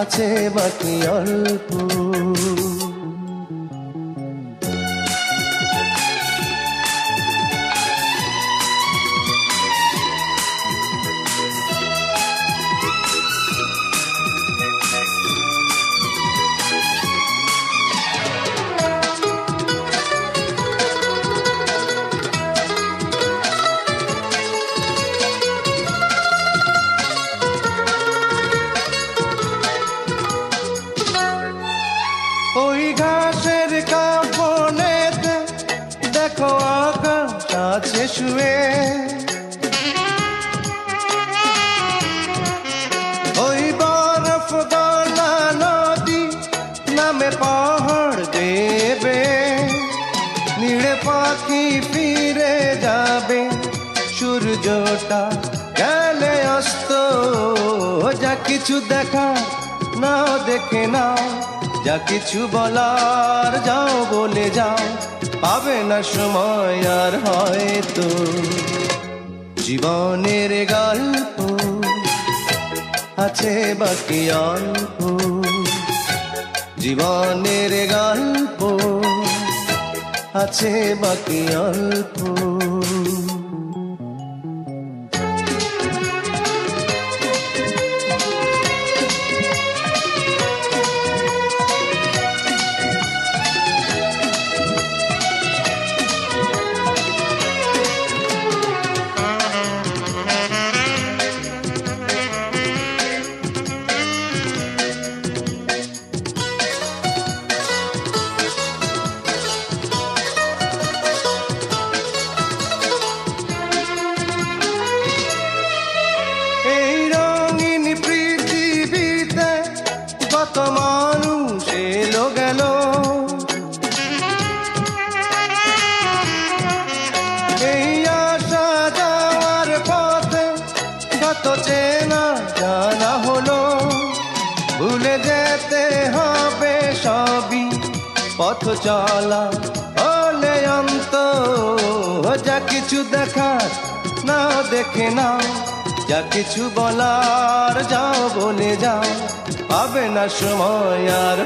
আছে বাকি অল্প। ওই ঘাসের কাপনেতে দেখো আকাশ আছে শুয়ে। ওই বরফ গলা নদী নামে পাহাড় দেবে। নিড়ে পাখি ফিরে যাবে, সূর্যটা গেলে অস্ত। যা কিছু দেখা নাও, দেখে নাও। যা কিছু বলার যাও বলে যাও, পাবে না সময় আর হয়তো। জীবনের গল্প আছে বাকি অল্প। জীবনের গল্প আছে বাকি অল্প। কত চেনা জানা হলো। ভুলে যেতে হবে সবই, পথ চলা হলে অন্ত যা কিছু দেখার না দেখে নাও, যা কিছু বলার যাও বলে যাও পাবে না সময় আর